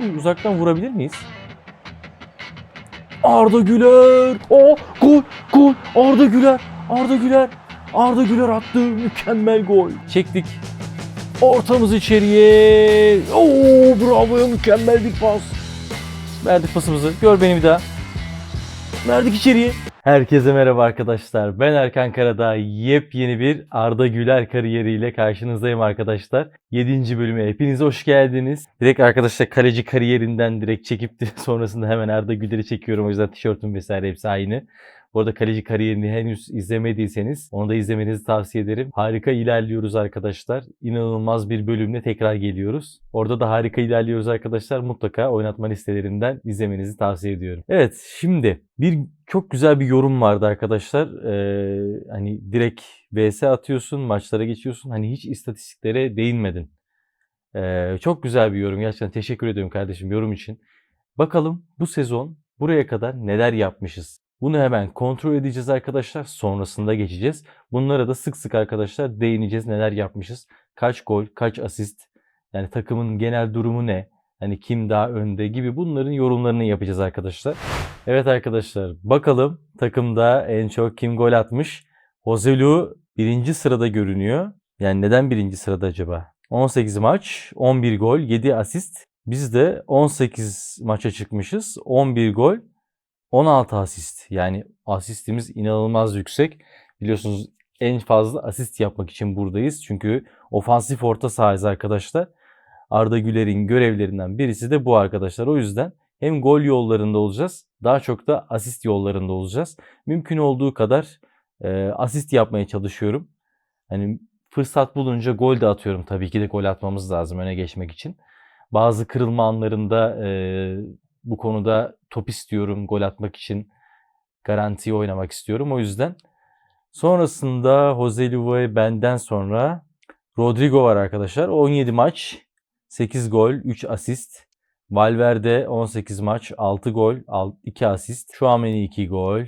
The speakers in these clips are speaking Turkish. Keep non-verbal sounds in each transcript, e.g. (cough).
şöyle uzaktan vurabilir miyiz? Arda Güler! O gol! Gol! Arda Güler! Arda Güler! Arda Güler attı. Mükemmel gol. Çektik. Ortamız içeriye. Oo bravo mükemmel bir pas. Verdik pasımızı. Gör beni bir daha. Verdik içeriye. Herkese merhaba arkadaşlar. Ben Erkan Karadağ. Yepyeni bir Arda Güler kariyeriyle karşınızdayım arkadaşlar. 7. bölüme hepiniz hoş geldiniz. Direkt arkadaşlar kaleci kariyerinden direkt çekip (laughs) sonrasında hemen Arda Güler'i çekiyorum. O yüzden tişörtüm vesaire hepsi aynı. Bu arada kaleci kariyerini henüz izlemediyseniz onu da izlemenizi tavsiye ederim. Harika ilerliyoruz arkadaşlar. İnanılmaz bir bölümle tekrar geliyoruz. Orada da harika ilerliyoruz arkadaşlar. Mutlaka oynatma listelerinden izlemenizi tavsiye ediyorum. Evet şimdi bir çok güzel bir yorum vardı arkadaşlar. Ee, hani direkt VS atıyorsun, maçlara geçiyorsun. Hani hiç istatistiklere değinmedin. Ee, çok güzel bir yorum. Gerçekten teşekkür ediyorum kardeşim yorum için. Bakalım bu sezon buraya kadar neler yapmışız? Bunu hemen kontrol edeceğiz arkadaşlar. Sonrasında geçeceğiz. Bunlara da sık sık arkadaşlar değineceğiz. Neler yapmışız? Kaç gol, kaç asist? Yani takımın genel durumu ne? Hani kim daha önde gibi bunların yorumlarını yapacağız arkadaşlar. Evet arkadaşlar bakalım takımda en çok kim gol atmış? Hozelu birinci sırada görünüyor. Yani neden birinci sırada acaba? 18 maç, 11 gol, 7 asist. Biz de 18 maça çıkmışız. 11 gol, 16 asist. Yani asistimiz inanılmaz yüksek. Biliyorsunuz en fazla asist yapmak için buradayız. Çünkü ofansif orta sahayız arkadaşlar. Arda Güler'in görevlerinden birisi de bu arkadaşlar. O yüzden hem gol yollarında olacağız, daha çok da asist yollarında olacağız. Mümkün olduğu kadar e, asist yapmaya çalışıyorum. Hani fırsat bulunca gol de atıyorum. Tabii ki de gol atmamız lazım öne geçmek için. Bazı kırılma anlarında e, bu konuda top istiyorum gol atmak için. Garantiyi oynamak istiyorum. O yüzden sonrasında Jose Luve benden sonra Rodrigo var arkadaşlar. 17 maç, 8 gol, 3 asist. Valverde 18 maç, 6 gol, 2 asist. Chouameni 2 gol.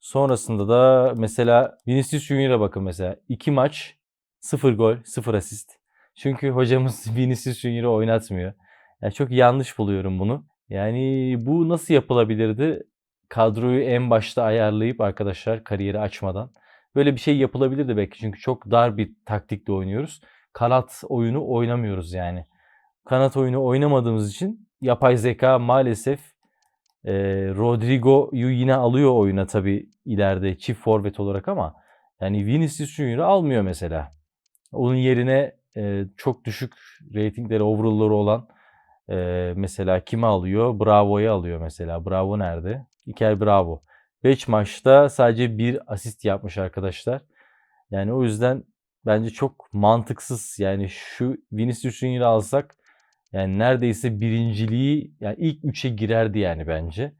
Sonrasında da mesela Vinicius Junior'a bakın mesela. 2 maç, 0 gol, 0 asist. Çünkü hocamız (laughs) Vinicius Junior'ı oynatmıyor. Yani çok yanlış buluyorum bunu. Yani bu nasıl yapılabilirdi? Kadroyu en başta ayarlayıp arkadaşlar kariyeri açmadan. Böyle bir şey yapılabilirdi belki çünkü çok dar bir taktikle oynuyoruz. Kanat oyunu oynamıyoruz yani. Kanat oyunu oynamadığımız için yapay zeka maalesef e, Rodrigo'yu yine alıyor oyuna tabii ileride çift forvet olarak ama yani Vinicius Junior'ı almıyor mesela. Onun yerine e, çok düşük reytingleri, overall'ları olan ee, mesela kimi alıyor? Bravo'yu alıyor mesela. Bravo nerede? İker Bravo. 5 maçta sadece bir asist yapmış arkadaşlar. Yani o yüzden bence çok mantıksız. Yani şu Vinicius Junior'ı alsak yani neredeyse birinciliği yani ilk 3'e girerdi yani bence.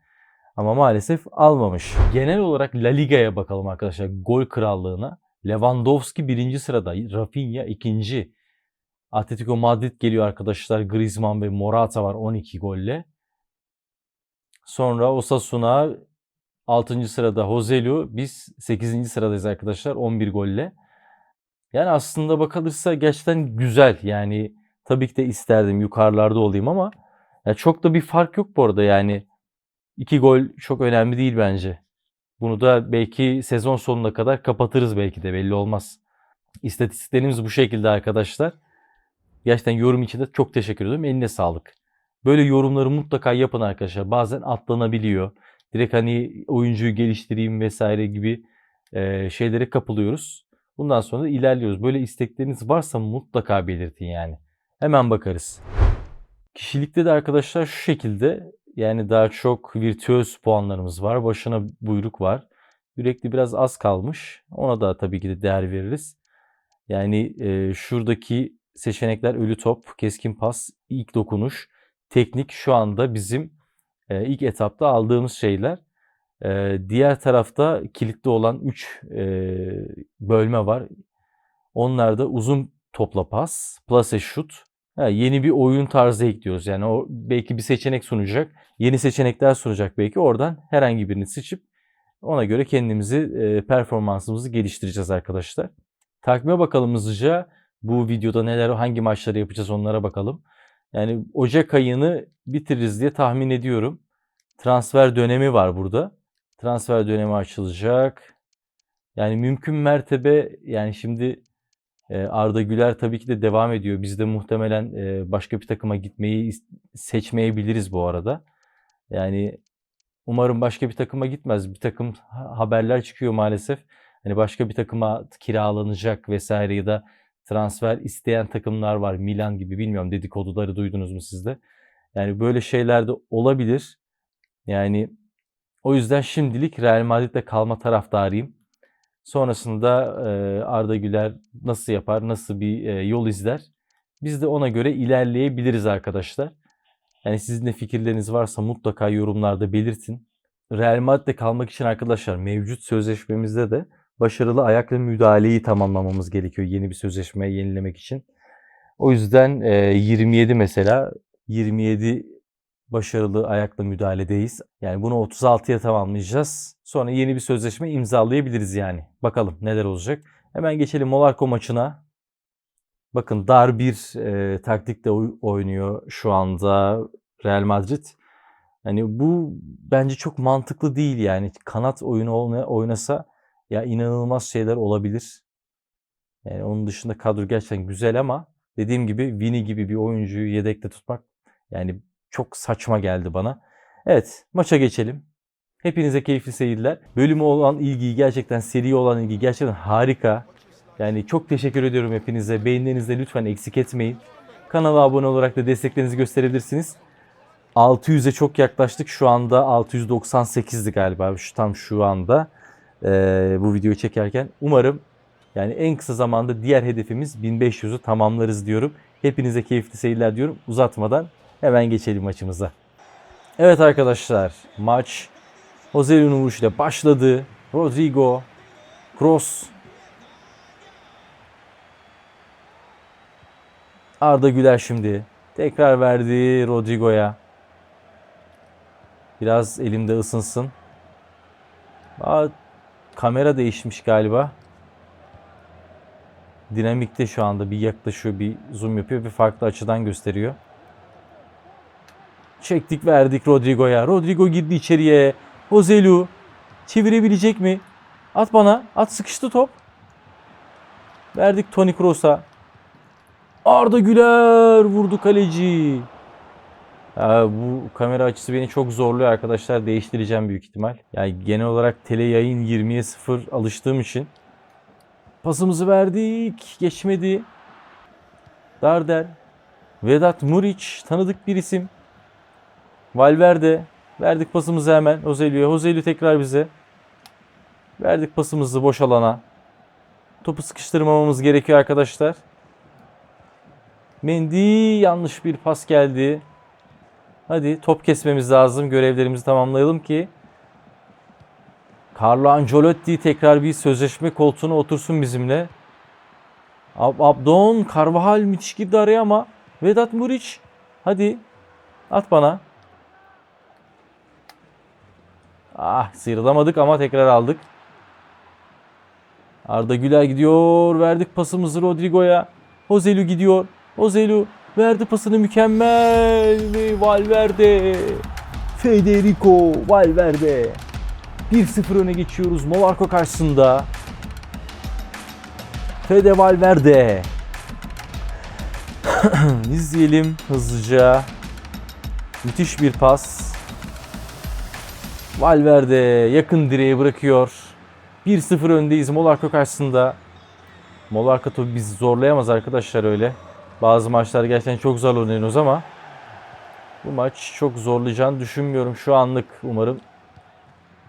Ama maalesef almamış. Genel olarak La Liga'ya bakalım arkadaşlar. Gol krallığına. Lewandowski birinci sırada. Rafinha ikinci. Atletico Madrid geliyor arkadaşlar. Griezmann ve Morata var 12 golle. Sonra Osasuna 6. sırada Hozelu. Biz 8. sıradayız arkadaşlar 11 golle. Yani aslında bakılırsa gerçekten güzel. Yani tabii ki de isterdim yukarılarda olayım ama ya çok da bir fark yok bu arada yani. 2 gol çok önemli değil bence. Bunu da belki sezon sonuna kadar kapatırız belki de belli olmaz. İstatistiklerimiz bu şekilde arkadaşlar. Gerçekten yorum için de çok teşekkür ederim. Eline sağlık. Böyle yorumları mutlaka yapın arkadaşlar. Bazen atlanabiliyor. Direkt hani oyuncuyu geliştireyim vesaire gibi e, şeylere kapılıyoruz. Bundan sonra da ilerliyoruz. Böyle istekleriniz varsa mutlaka belirtin yani. Hemen bakarız. Kişilikte de arkadaşlar şu şekilde yani daha çok virtüöz puanlarımız var. Başına buyruk var. Yürekli biraz az kalmış. Ona da tabii ki de değer veririz. Yani e, şuradaki seçenekler ölü top, keskin pas, ilk dokunuş, teknik şu anda bizim e, ilk etapta aldığımız şeyler. E, diğer tarafta kilitli olan 3 e, bölme var. Onlar da uzun topla pas, plase şut. Ha, yeni bir oyun tarzı ekliyoruz. Yani o belki bir seçenek sunacak. Yeni seçenekler sunacak belki. Oradan herhangi birini seçip ona göre kendimizi, e, performansımızı geliştireceğiz arkadaşlar. Takvime bakalım hızlıca. Bu videoda neler, hangi maçları yapacağız onlara bakalım. Yani Ocak ayını bitiririz diye tahmin ediyorum. Transfer dönemi var burada. Transfer dönemi açılacak. Yani mümkün mertebe yani şimdi e, Arda Güler tabii ki de devam ediyor. Biz de muhtemelen e, başka bir takıma gitmeyi seçmeyebiliriz bu arada. Yani umarım başka bir takıma gitmez. Bir takım ha- haberler çıkıyor maalesef. Hani başka bir takıma kiralanacak vesaire ya da transfer isteyen takımlar var. Milan gibi bilmiyorum dedikoduları duydunuz mu siz de? Yani böyle şeyler de olabilir. Yani o yüzden şimdilik Real Madrid'de kalma taraftarıyım. Sonrasında Arda Güler nasıl yapar, nasıl bir yol izler? Biz de ona göre ilerleyebiliriz arkadaşlar. Yani sizin de fikirleriniz varsa mutlaka yorumlarda belirtin. Real Madrid'de kalmak için arkadaşlar mevcut sözleşmemizde de başarılı ayakla müdahaleyi tamamlamamız gerekiyor yeni bir sözleşme yenilemek için. O yüzden e, 27 mesela 27 başarılı ayakla müdahaledeyiz. Yani bunu 36'ya tamamlayacağız. Sonra yeni bir sözleşme imzalayabiliriz yani. Bakalım neler olacak. Hemen geçelim Monaco maçına. Bakın dar bir e, taktikle oy- oynuyor şu anda Real Madrid. Hani bu bence çok mantıklı değil yani. Kanat oyunu oynasa ya inanılmaz şeyler olabilir. Yani onun dışında kadro gerçekten güzel ama dediğim gibi Vini gibi bir oyuncuyu yedekte tutmak yani çok saçma geldi bana. Evet maça geçelim. Hepinize keyifli seyirler. Bölümü olan ilgiyi gerçekten seri olan ilgi gerçekten harika. Yani çok teşekkür ediyorum hepinize. Beğenilerinizi de lütfen eksik etmeyin. Kanala abone olarak da desteklerinizi gösterebilirsiniz. 600'e çok yaklaştık. Şu anda 698'di galiba şu tam şu anda eee, bu videoyu çekerken. Umarım yani en kısa zamanda diğer hedefimiz 1500'ü tamamlarız diyorum. Hepinize keyifli seyirler diyorum. Uzatmadan hemen geçelim maçımıza. Evet arkadaşlar maç Jose ile başladı. Rodrigo, Kroos, Arda Güler şimdi. Tekrar verdi Rodrigo'ya. Biraz elimde ısınsın. Aa, kamera değişmiş galiba. Dinamikte şu anda bir yaklaşıyor, bir zoom yapıyor, bir farklı açıdan gösteriyor. Çektik verdik Rodrigo'ya. Rodrigo girdi içeriye. Ozelu çevirebilecek mi? At bana. At sıkıştı top. Verdik Toni Kroos'a. Arda Güler vurdu kaleci. Ya bu kamera açısı beni çok zorluyor arkadaşlar. Değiştireceğim büyük ihtimal. Yani genel olarak tele yayın 20'ye 0 alıştığım için. Pasımızı verdik. Geçmedi. Darder. Vedat Muriç tanıdık bir isim. Valverde. Verdik pasımızı hemen Ozelio'ya. Ozelio tekrar bize. Verdik pasımızı boş alana. Topu sıkıştırmamamız gerekiyor arkadaşlar. Mendy yanlış bir pas geldi. Hadi top kesmemiz lazım. Görevlerimizi tamamlayalım ki Carlo Ancelotti tekrar bir sözleşme koltuğuna otursun bizimle. Ab Abdon, Carvajal müthiş girdi araya ama Vedat Muriç hadi at bana. Ah sıyrılamadık ama tekrar aldık. Arda Güler gidiyor. Verdik pasımızı Rodrigo'ya. Hozelu gidiyor. Hozelu verdi pasını mükemmel. Ve Valverde. Federico Valverde. 1-0 öne geçiyoruz Monaco karşısında. Fede Valverde. (clears throat) İzleyelim hızlıca. Müthiş bir pas. Valverde yakın direğe bırakıyor. 1-0 öndeyiz Monaco karşısında. Monaco tabi bizi zorlayamaz arkadaşlar öyle. Bazı maçlar gerçekten çok zorlanıyoruz ama bu maç çok zorlayacağını düşünmüyorum şu anlık umarım.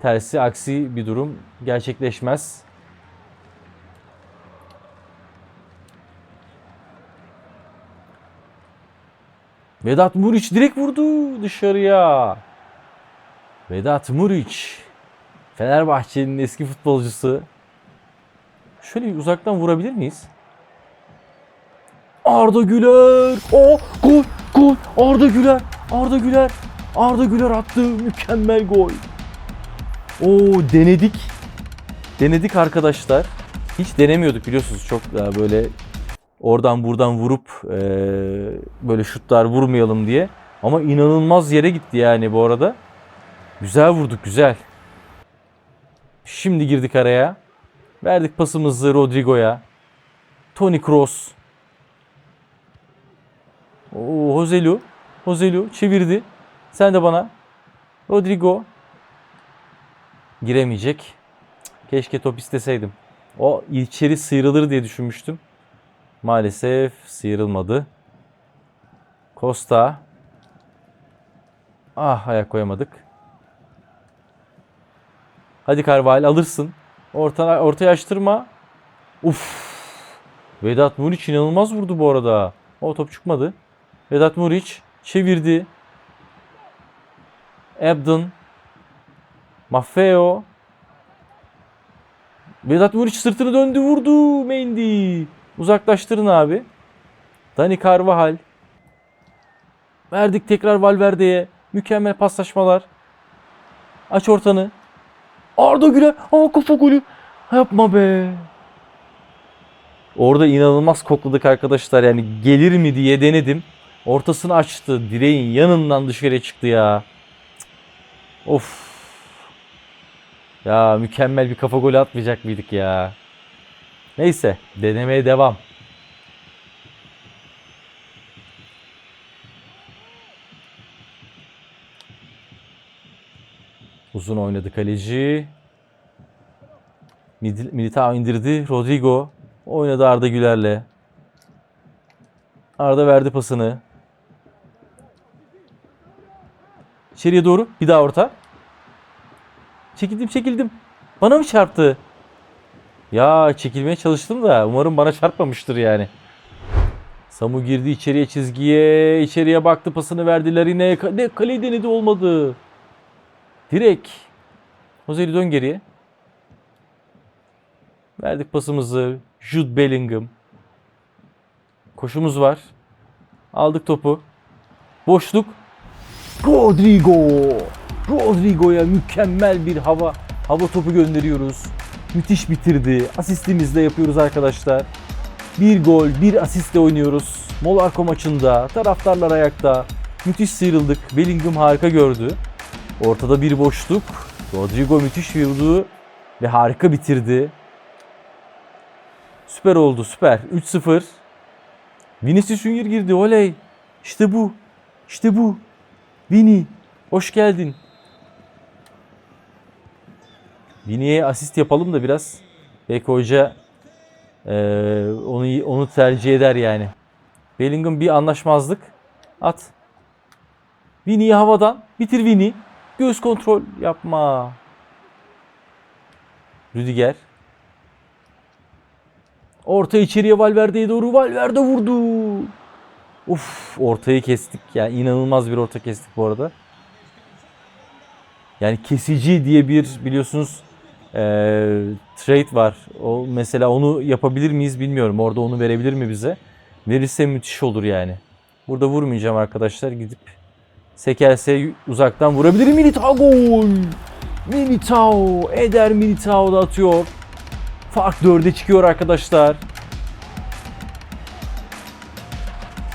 Tersi aksi bir durum gerçekleşmez. Vedat Muriç direkt vurdu dışarıya. Vedat Muriç. Fenerbahçe'nin eski futbolcusu. Şöyle uzaktan vurabilir miyiz? Arda Güler. O gol gol. Arda Güler. Arda Güler. Arda Güler attı. Mükemmel gol. O denedik. Denedik arkadaşlar. Hiç denemiyorduk biliyorsunuz çok daha böyle oradan buradan vurup e, böyle şutlar vurmayalım diye. Ama inanılmaz yere gitti yani bu arada. Güzel vurduk güzel. Şimdi girdik araya. Verdik pasımızı Rodrigo'ya. Toni Kroos. Oo, Hozelu. Hozelu çevirdi. Sen de bana. Rodrigo. Giremeyecek. Keşke top isteseydim. O içeri sıyrılır diye düşünmüştüm. Maalesef sıyrılmadı. Costa. Ah ayak koyamadık. Hadi Carvalho alırsın. Orta, ortaya açtırma. Uf. Vedat Muriç inanılmaz vurdu bu arada. O top çıkmadı. Vedat Muriç çevirdi. Abdon. Maffeo. Vedat Muriç sırtını döndü vurdu. Mendy. Uzaklaştırın abi. Dani Carvajal. Verdik tekrar Valverde'ye. Mükemmel paslaşmalar. Aç ortanı. Arda Güler. Aa kafa golü. Yapma be. Orada inanılmaz kokladık arkadaşlar. Yani gelir mi diye denedim. Ortasını açtı. Direğin yanından dışarıya çıktı ya. Of. Ya mükemmel bir kafa golü atmayacak mıydık ya? Neyse denemeye devam. Uzun oynadı kaleci. Mil- Militao indirdi. Rodrigo oynadı Arda Güler'le. Arda verdi pasını. İçeriye doğru bir daha orta. Çekildim çekildim. Bana mı çarptı? Ya çekilmeye çalıştım da umarım bana çarpmamıştır yani. Samu girdi içeriye çizgiye. içeriye baktı pasını verdiler yine. Ne kaleyi denedi olmadı. Direkt. Ozeli dön geriye. Verdik pasımızı. Jude Bellingham. Koşumuz var. Aldık topu. Boşluk. Rodrigo. Rodrigo'ya mükemmel bir hava hava topu gönderiyoruz. Müthiş bitirdi. Asistimizle yapıyoruz arkadaşlar. Bir gol, bir asistle oynuyoruz. Monaco maçında taraftarlar ayakta. Müthiş sıyrıldık. Bellingham harika gördü. Ortada bir boşluk. Rodrigo müthiş vurdu ve harika bitirdi. Süper oldu, süper. 3-0. Vinicius Junior girdi. Oley. İşte bu. İşte bu. Vini. Hoş geldin. Vini'ye asist yapalım da biraz. Belki hoca eee, onu onu tercih eder yani. Bellingham bir anlaşmazlık. At. Vini'yi havadan. Bitir Vini. Göz kontrol yapma. Rüdiger. Orta içeriye Valverde'ye doğru. Valverde vurdu. Uf ortayı kestik. Yani inanılmaz bir orta kestik bu arada. Yani kesici diye bir biliyorsunuz eee trade var. O mesela onu yapabilir miyiz bilmiyorum. Orada onu verebilir mi bize? Verirse müthiş olur yani. Burada vurmayacağım arkadaşlar. Gidip Sekerse uzaktan vurabilir. Militao gol. Militao. Eder Militao da atıyor. Fark 4'e çıkıyor arkadaşlar.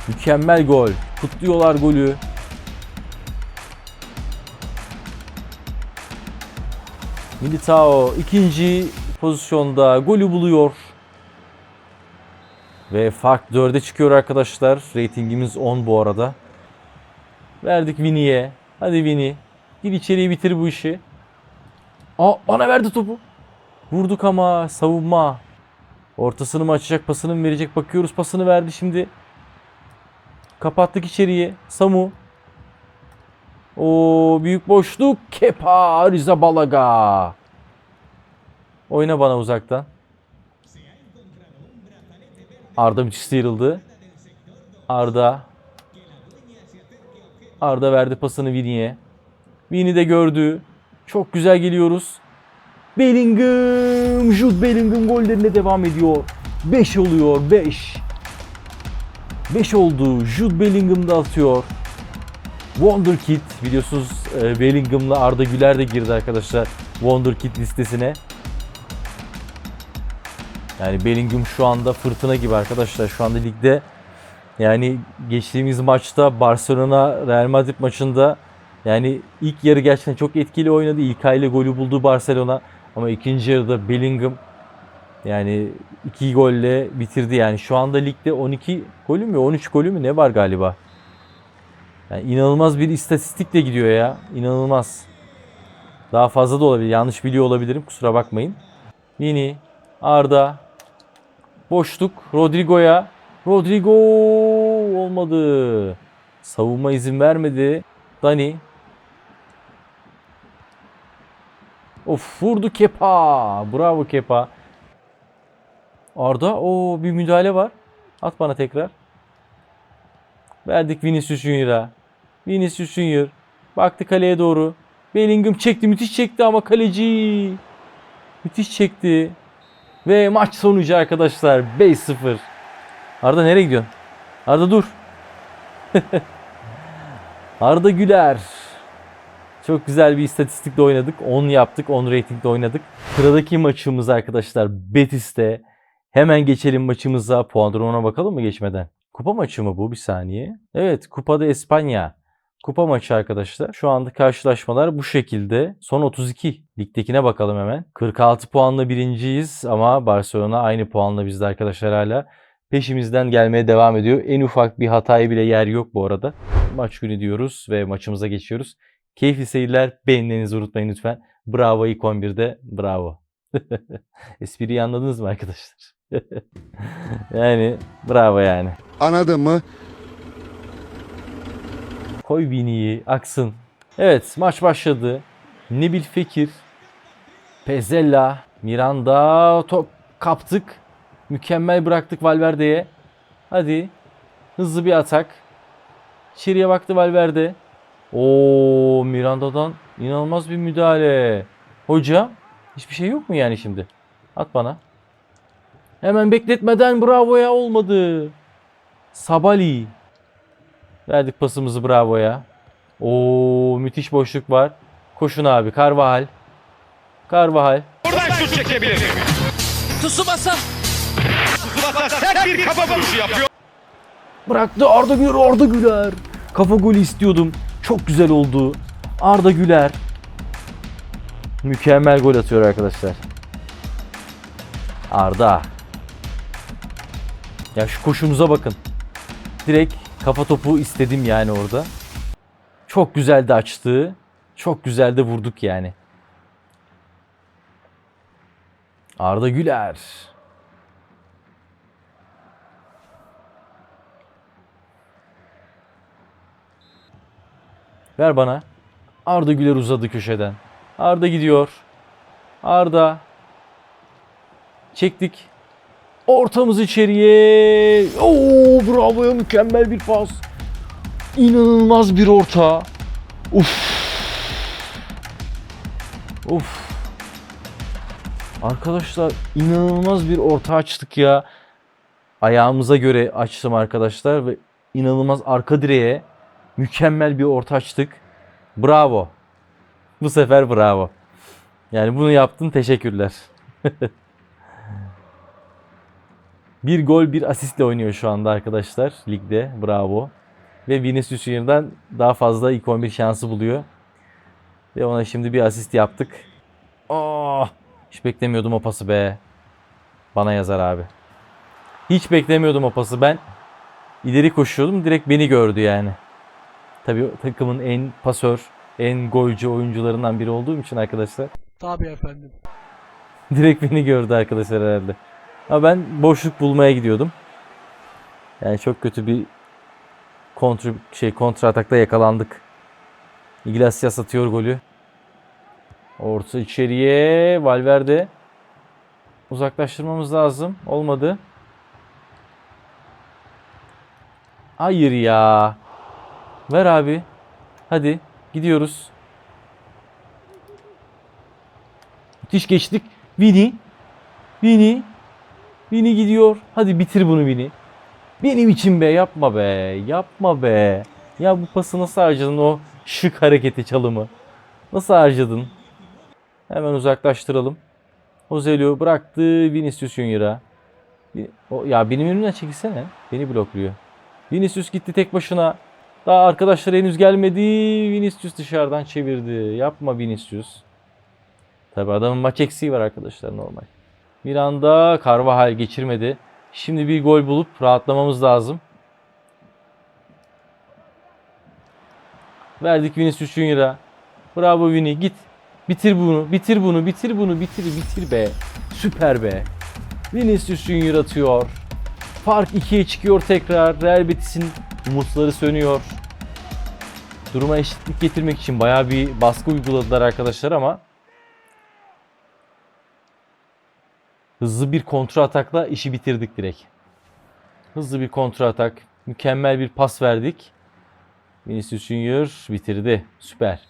Mükemmel gol. Kutluyorlar golü. Militao ikinci pozisyonda golü buluyor. Ve fark 4'e çıkıyor arkadaşlar. Ratingimiz 10 bu arada. Verdik Vini'ye. Hadi Vini. Gir içeriye bitir bu işi. Aa bana verdi topu. Vurduk ama savunma. Ortasını mı açacak, pasını mı verecek bakıyoruz. Pasını verdi şimdi. Kapattık içeriye. Samu. O büyük boşluk. Kepa Rizabalaga. Oyna bana uzaktan. Arda müthiş sıyrıldı. Arda. Arda verdi pasını Vini'ye. Vini de gördü. Çok güzel geliyoruz. Bellingham, Jude Bellingham gollerine devam ediyor. 5 oluyor, 5. 5 oldu. Jude Bellingham da atıyor. Wonderkid biliyorsunuz e, Bellingham'la Arda Güler de girdi arkadaşlar Wonderkid listesine. Yani Bellingham şu anda fırtına gibi arkadaşlar. Şu anda ligde yani geçtiğimiz maçta Barcelona Real Madrid maçında yani ilk yarı gerçekten çok etkili oynadı. İlk ile golü buldu Barcelona. Ama ikinci yarıda Bellingham yani iki golle bitirdi. Yani şu anda ligde 12 golü mü 13 golü mü ne var galiba. Yani inanılmaz bir istatistikle gidiyor ya. İnanılmaz. Daha fazla da olabilir. Yanlış biliyor olabilirim. Kusura bakmayın. Vini, Arda, boşluk Rodrigo'ya. Rodrigo olmadı. Savunma izin vermedi. Dani. Of vurdu Kepa. Bravo Kepa. Arda o bir müdahale var. At bana tekrar. Verdik Vinicius Junior'a. Vinicius Junior. Baktı kaleye doğru. Bellingham çekti. Müthiş çekti ama kaleci. Müthiş çekti. Ve maç sonucu arkadaşlar 5-0. Arda nereye gidiyorsun? Arda dur. (laughs) Arda Güler. Çok güzel bir istatistikle oynadık. 10 yaptık. 10 ratingde oynadık. Sıradaki maçımız arkadaşlar Betis'te. Hemen geçelim maçımıza. Puan durumuna bakalım mı geçmeden? Kupa maçı mı bu? Bir saniye. Evet Kupada Espanya. Kupa maçı arkadaşlar. Şu anda karşılaşmalar bu şekilde. Son 32. Ligdekine bakalım hemen. 46 puanla birinciyiz ama Barcelona aynı puanla bizde arkadaşlar hala. Peşimizden gelmeye devam ediyor. En ufak bir hataya bile yer yok bu arada. Maç günü diyoruz ve maçımıza geçiyoruz. Keyifli seyirler. Beğenmenizi unutmayın lütfen. Bravo ilk 11'de. Bravo. (laughs) Espriyi anladınız mı arkadaşlar? (laughs) yani bravo yani. Anladın mı? Koy Vini'yi aksın. Evet maç başladı. Nebil Fekir, Pezella, Miranda top kaptık. Mükemmel bıraktık Valverde'ye. Hadi hızlı bir atak. İçeriye baktı Valverde. Oo Miranda'dan inanılmaz bir müdahale. Hocam hiçbir şey yok mu yani şimdi? At bana. Hemen bekletmeden bravo ya olmadı. Sabali. Verdik pasımızı Bravo'ya. Oo müthiş boşluk var. Koşun abi. Carvajal. Carvajal. Buradan şut çekebilir. Tsubasa. Tsubasa sert bir kafa vuruşu yapıyor. Bıraktı Arda Güler. Arda Güler. Kafa golü istiyordum. Çok güzel oldu. Arda Güler. Mükemmel gol atıyor arkadaşlar. Arda. Ya şu koşumuza bakın. Direkt kafa topu istedim yani orada. Çok güzel de açtı. Çok güzel de vurduk yani. Arda Güler. Ver bana. Arda Güler uzadı köşeden. Arda gidiyor. Arda. Çektik. Ortamız içeriye. Oo bravo ya mükemmel bir pas. İnanılmaz bir orta. Uf. Uf. Arkadaşlar inanılmaz bir orta açtık ya. Ayağımıza göre açtım arkadaşlar ve inanılmaz arka direğe mükemmel bir orta açtık. Bravo. Bu sefer bravo. Yani bunu yaptın teşekkürler. (laughs) bir gol bir asistle oynuyor şu anda arkadaşlar ligde. Bravo. Ve Vinicius Junior'dan daha fazla ilk 11 şansı buluyor. Ve ona şimdi bir asist yaptık. Oh, hiç beklemiyordum o pası be. Bana yazar abi. Hiç beklemiyordum o pası. Ben ileri koşuyordum. Direkt beni gördü yani. Tabii takımın en pasör, en golcü oyuncularından biri olduğum için arkadaşlar. Tabii efendim. Direkt beni gördü arkadaşlar herhalde. Ama ben boşluk bulmaya gidiyordum. Yani çok kötü bir kontra şey kontra atakta yakalandık. Iglesias atıyor golü. Orta içeriye Valverde. Uzaklaştırmamız lazım. Olmadı. Hayır ya. Ver abi. Hadi gidiyoruz. Müthiş geçtik. Vini. Vini. Vini gidiyor. Hadi bitir bunu Vini. Benim için be yapma be. Yapma be. Ya bu pası nasıl harcadın o şık hareketi çalımı? Nasıl harcadın? Hemen uzaklaştıralım. Ozelio bıraktı Vinicius Junior'a. Ya benim önümden çekilsene. Beni blokluyor. Vinicius gitti tek başına. Daha arkadaşlar henüz gelmedi. Vinicius dışarıdan çevirdi. Yapma Vinicius. Tabi adamın maç eksiği var arkadaşlar normal. Bir anda Carvajal geçirmedi. Şimdi bir gol bulup rahatlamamız lazım. Verdik Vinicius Junior'a. Bravo Vini git. Bitir bunu, bitir bunu, bitir bunu, bitir, bitir be. Süper be. Vinicius Junior atıyor. Fark 2'ye çıkıyor tekrar. Real Betis'in umutları sönüyor. Duruma eşitlik getirmek için bayağı bir baskı uyguladılar arkadaşlar ama hızlı bir kontra atakla işi bitirdik direkt. Hızlı bir kontra atak. Mükemmel bir pas verdik. Vinicius Junior bitirdi. Süper.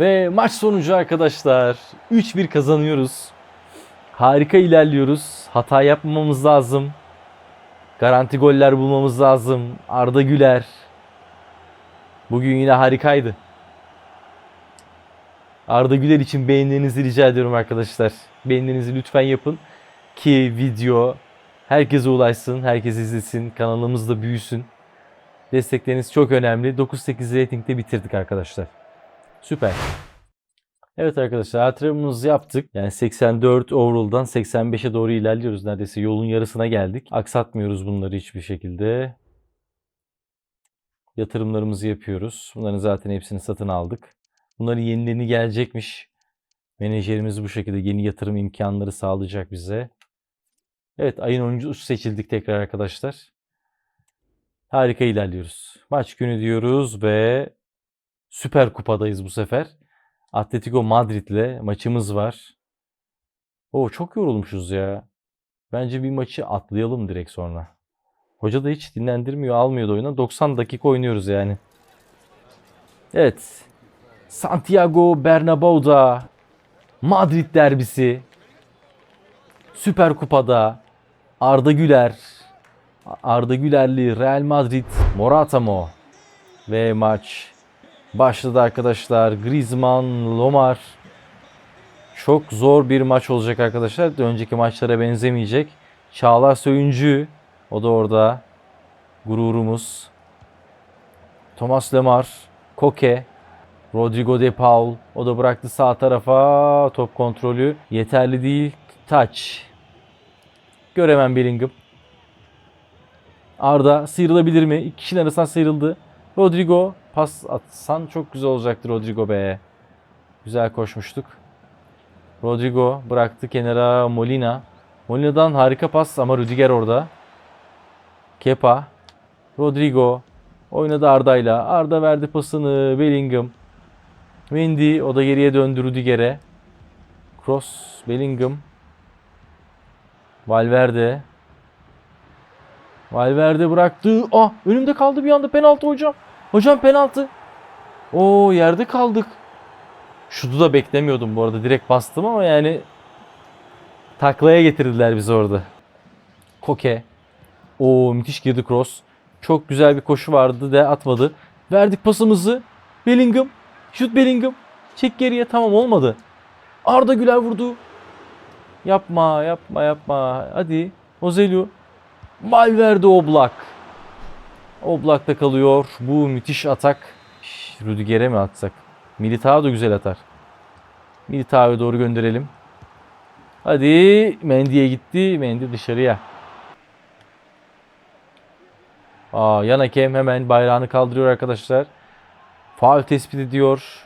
Ve maç sonucu arkadaşlar 3-1 kazanıyoruz. Harika ilerliyoruz. Hata yapmamamız lazım. Garanti goller bulmamız lazım. Arda Güler. Bugün yine harikaydı. Arda Güler için beğenilerinizi rica ediyorum arkadaşlar. Beğenilerinizi lütfen yapın ki video herkese ulaşsın, herkes izlesin, kanalımız da büyüsün. Destekleriniz çok önemli. 9-8 ratingde bitirdik arkadaşlar. Süper. Evet arkadaşlar antrenmanımızı yaptık. Yani 84 overall'dan 85'e doğru ilerliyoruz. Neredeyse yolun yarısına geldik. Aksatmıyoruz bunları hiçbir şekilde. Yatırımlarımızı yapıyoruz. Bunların zaten hepsini satın aldık. Bunların yenilerini gelecekmiş. Menajerimiz bu şekilde yeni yatırım imkanları sağlayacak bize. Evet ayın oyuncusu seçildik tekrar arkadaşlar. Harika ilerliyoruz. Maç günü diyoruz ve Süper Kupa'dayız bu sefer. Atletico Madrid'le maçımız var. Oo çok yorulmuşuz ya. Bence bir maçı atlayalım direkt sonra. Hoca da hiç dinlendirmiyor, almıyor da oyuna. 90 dakika oynuyoruz yani. Evet. Santiago Bernabéu'da Madrid derbisi. Süper Kupa'da Arda Güler, Arda Gülerli Real Madrid Morata mı? Ve maç başladı arkadaşlar. Griezmann, Lomar. Çok zor bir maç olacak arkadaşlar. Önceki maçlara benzemeyecek. Çağlar Söyüncü. O da orada. Gururumuz. Thomas Lemar. Koke. Rodrigo De Paul. O da bıraktı sağ tarafa. Top kontrolü yeterli değil. Touch. Göremem Bellingham. Arda sıyrılabilir mi? İki kişinin arasından sıyrıldı. Rodrigo pas atsan çok güzel olacaktı Rodrigo be. Güzel koşmuştuk. Rodrigo bıraktı kenara Molina. Molina'dan harika pas ama Rüdiger orada. Kepa. Rodrigo. Oynadı Arda'yla. Arda verdi pasını. Bellingham. Mendy. O da geriye döndü Rüdiger'e. Cross. Bellingham. Valverde. Valverde bıraktı. Ah önümde kaldı bir anda penaltı hocam. Hocam penaltı. Oo yerde kaldık. Şutu da beklemiyordum bu arada. Direkt bastım ama yani taklaya getirdiler bizi orada. Koke. Oo müthiş girdi cross. Çok güzel bir koşu vardı de atmadı. Verdik pasımızı. Bellingham. Şut Bellingham. Çek geriye tamam olmadı. Arda Güler vurdu. Yapma yapma yapma. Hadi. Ozelu. Valverde Oblak. Oblak'ta kalıyor. Bu müthiş atak. Rüdiger'e mi atsak? Militao da güzel atar. Militao'ya doğru gönderelim. Hadi Mendy'ye gitti. Mendy dışarıya. Aa, yan hakem hemen bayrağını kaldırıyor arkadaşlar. Faul tespit ediyor.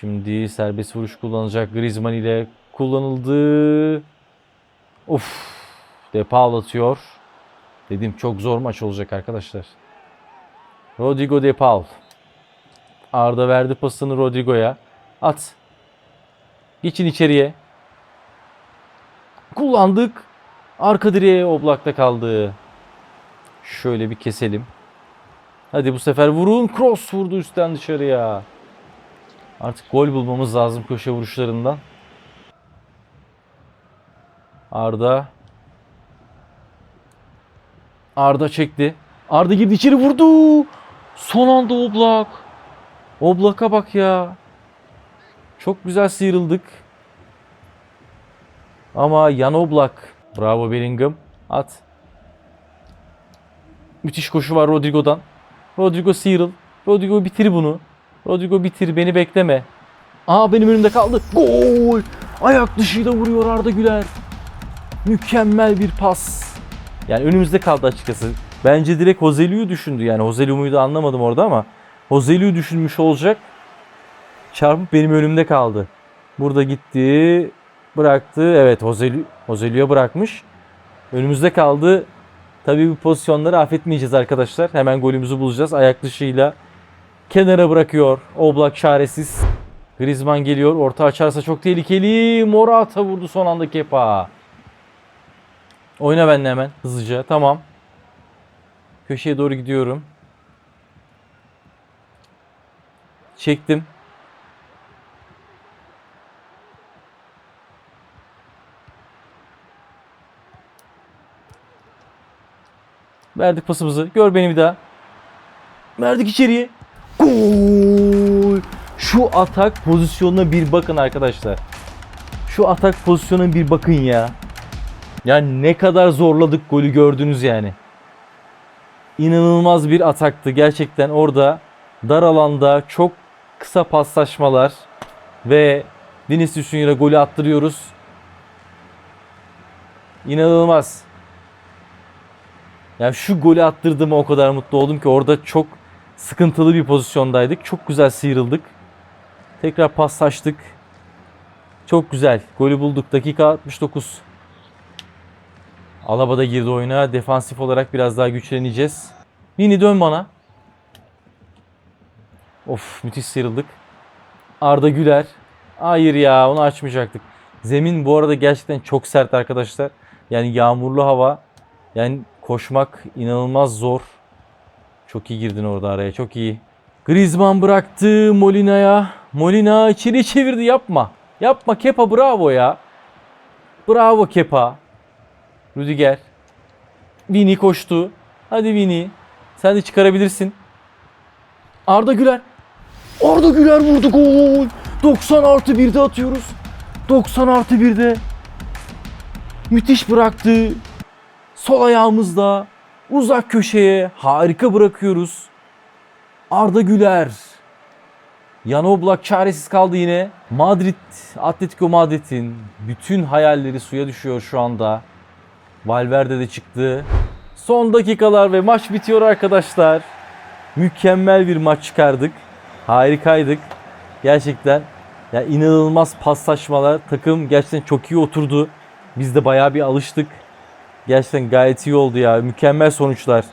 Şimdi serbest vuruş kullanacak Griezmann ile kullanıldı. Of. Depa atıyor. Dedim çok zor maç olacak arkadaşlar. Rodrigo De Paul. Arda verdi pasını Rodrigo'ya. At. Geçin içeriye. Kullandık. Arka direğe Oblak'ta kaldı. Şöyle bir keselim. Hadi bu sefer vurun. Cross vurdu üstten dışarıya. Artık gol bulmamız lazım köşe vuruşlarından. Arda. Arda çekti. Arda girdi içeri vurdu. Son anda Oblak. Oblak'a bak ya. Çok güzel sıyrıldık. Ama Yan Oblak Bravo Bellingham. At. Müthiş koşu var Rodrigo'dan. Rodrigo sıyrıl. Rodrigo bitir bunu. Rodrigo bitir beni bekleme. Aa benim önümde kaldı. Gol! Ayak dışıyla vuruyor Arda Güler. Mükemmel bir pas. Yani önümüzde kaldı açıkçası. Bence direkt Hozeliu'yu düşündü. Yani Hozeliu'yu da anlamadım orada ama Hozeliu düşünmüş olacak. Çarpıp benim önümde kaldı. Burada gitti. Bıraktı. Evet Hozeliu, Hozeliu'ya bırakmış. Önümüzde kaldı. Tabii bu pozisyonları affetmeyeceğiz arkadaşlar. Hemen golümüzü bulacağız. Ayak dışıyla kenara bırakıyor. Oblak çaresiz. Griezmann geliyor. Orta açarsa çok tehlikeli. Morata vurdu son anda Kepa. Oyna benimle hemen hızlıca. Tamam. Köşeye doğru gidiyorum. Çektim. Verdik pasımızı. Gör beni bir daha. Verdik içeriye. Gol! Şu atak pozisyonuna bir bakın arkadaşlar. Şu atak pozisyonuna bir bakın ya. Yani ne kadar zorladık golü gördünüz yani. İnanılmaz bir ataktı gerçekten orada dar alanda çok kısa paslaşmalar ve Vinicius Junior'a golü attırıyoruz. İnanılmaz. Yani şu golü attırdığıma o kadar mutlu oldum ki orada çok sıkıntılı bir pozisyondaydık. Çok güzel sıyrıldık. Tekrar paslaştık. Çok güzel. Golü bulduk. Dakika 69. Alaba da girdi oyuna. Defansif olarak biraz daha güçleneceğiz. Vini dön bana. Of müthiş sıyrıldık. Arda Güler. Hayır ya onu açmayacaktık. Zemin bu arada gerçekten çok sert arkadaşlar. Yani yağmurlu hava. Yani koşmak inanılmaz zor. Çok iyi girdin orada araya çok iyi. Griezmann bıraktı Molina'ya. Molina içeri çevirdi yapma. Yapma Kepa bravo ya. Bravo Kepa. Rüdiger. Vini koştu. Hadi Vini. Sen de çıkarabilirsin. Arda Güler. Arda Güler vurdu gol. 90 artı 1'de atıyoruz. 90 artı 1'de. Müthiş bıraktı. Sol ayağımızla uzak köşeye harika bırakıyoruz. Arda Güler. Yan Oblak çaresiz kaldı yine. Madrid, Atletico Madrid'in bütün hayalleri suya düşüyor şu anda. Valverde de çıktı. Son dakikalar ve maç bitiyor arkadaşlar. Mükemmel bir maç çıkardık. Harikaydık. Gerçekten ya inanılmaz paslaşmalar. Takım gerçekten çok iyi oturdu. Biz de bayağı bir alıştık. Gerçekten gayet iyi oldu ya. Mükemmel sonuçlar.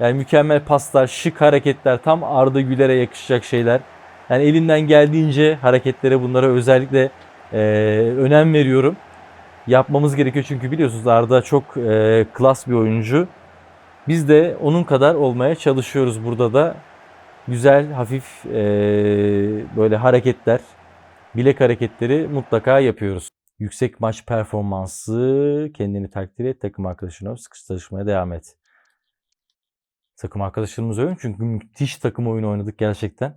Yani mükemmel paslar, şık hareketler. Tam Arda Güler'e yakışacak şeyler. Yani elimden geldiğince hareketlere bunlara özellikle e, önem veriyorum. Yapmamız gerekiyor çünkü biliyorsunuz Arda çok e, klas bir oyuncu. Biz de onun kadar olmaya çalışıyoruz burada da. Güzel, hafif e, böyle hareketler, bilek hareketleri mutlaka yapıyoruz. Yüksek maç performansı, kendini takdir et, takım arkadaşına sıkıştırmaya devam et. Takım arkadaşlarımız övün çünkü müthiş takım oyunu oynadık gerçekten.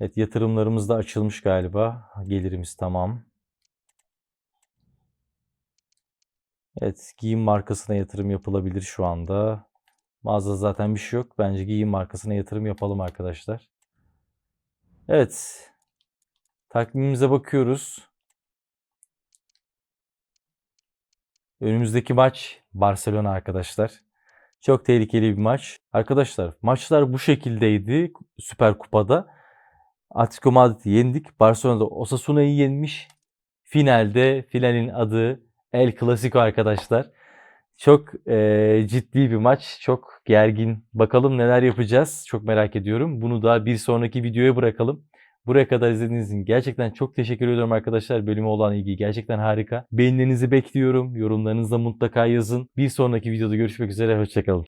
Evet yatırımlarımız da açılmış galiba. Gelirimiz tamam. Evet giyim markasına yatırım yapılabilir şu anda. Mağazada zaten bir şey yok. Bence giyim markasına yatırım yapalım arkadaşlar. Evet. Takvimimize bakıyoruz. Önümüzdeki maç Barcelona arkadaşlar. Çok tehlikeli bir maç. Arkadaşlar maçlar bu şekildeydi Süper Kupa'da. Atletico Madrid'i yendik. Barcelona'da Osasuna'yı yenmiş. Finalde finalin adı El Clasico arkadaşlar. Çok e, ciddi bir maç. Çok gergin. Bakalım neler yapacağız. Çok merak ediyorum. Bunu da bir sonraki videoya bırakalım. Buraya kadar izlediğiniz için gerçekten çok teşekkür ediyorum arkadaşlar. Bölüme olan ilgi gerçekten harika. Beğenilerinizi bekliyorum. Yorumlarınızı da mutlaka yazın. Bir sonraki videoda görüşmek üzere. Hoşçakalın.